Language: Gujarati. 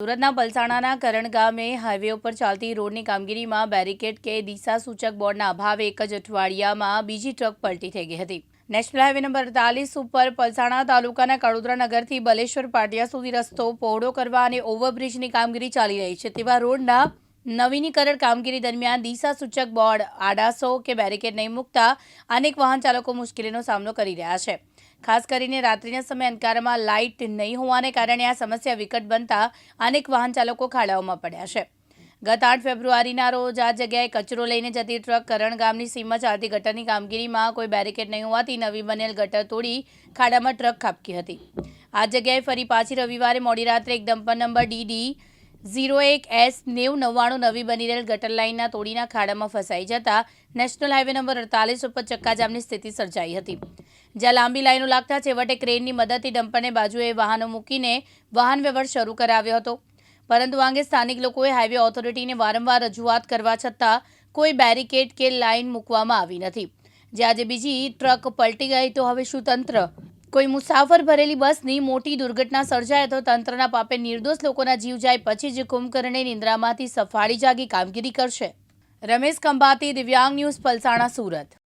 સુરતના પલસાણાના કરણ ગામે હાઈવે ઉપર ચાલતી રોડની કામગીરીમાં બેરિકેડ કે દિશા સૂચક બોર્ડના અભાવે એક જ અઠવાડિયામાં બીજી ટ્રક પલટી થઈ ગઈ હતી. નેશનલ હાઈવે નંબર અડતાલીસ ઉપર પલસાણા તાલુકાના કડોદરા નગરથી બલેશ્વર પાટિયા સુધી રસ્તો પહોળો કરવા અને ઓવરબ્રિજની કામગીરી ચાલી રહી છે. તેવા રોડના નવીનીકરણ કામગીરી દરમિયાન દિશા સૂચક બોર્ડ, આડાસો કે બેરિકેડ નહીં મૂકતા અનેક વાહન ચાલકો મુશ્કેલીનો સામનો કરી રહ્યા છે. ખાસ કરીને રાત્રિના સમયે અંધકારમાં લાઇટ નહીં હોવાને કારણે આ સમસ્યા વિકટ બનતા અનેક વાહન ચાલકો ખાડાઓમાં પડ્યા છે. ગત આઠ ફેબ્રુઆરીના રોજ આ જગ્યાએ કચરો લઈને જતી ટ્રક કરણ ગામની સીમમાં ચાલતી ગટરની કામગીરીમાં કોઈ બેરિકેડ નહીં હોવાથી નવી બનેલ ગટર તોડી ખાડામાં ટ્રક ખાબકી હતી. આ જગ્યાએ ફરી પાછી રવિવારે મોડી રાત્રે એક dumper number D D zero એક એસ નેવું નવ્વાણું નવી બની રહેલ ગટર લાઇનના તોડીના ખાડામાં ફસાઈ જતા નેશનલ હાઈવે નંબર અડતાલીસ ઉપર ચક્કાજામની સ્થિતિ સર્જાઈ હતી. જ્યાં લાંબી લાઈનો લાગતા છેવટે ક્રેનની મદદથી ડમ્પરને બાજુએ વાહનો મૂકીને વાહન વ્યવહાર શરૂ કરાવ્યો હતો. પરંતુ અંગે સ્થાનિક લોકોએ હાઈવે ઓથોરિટીને વારંવાર રજૂઆત કરવા છતાં કોઈ બેરિકેડ કે લાઇન મૂકવામાં આવી નથી. જે આજે બીજી ટ્રક પલટી ગઈ તો હવે શું તંત્ર કોઈ મુસાફર ભરેલી બસની મોટી દુર્ઘટના સર્જાય તો તંત્રના પાપે નિર્દોષ લોકોના જીવ જાય પછી જ કુંભકર્ણે નિંદ્રામાંથી સફાળી જાગી કામગીરી કરશે. રમેશ ખંભાતી, દિવ્યાંગ ન્યૂઝ, પલસાણા, સુરત.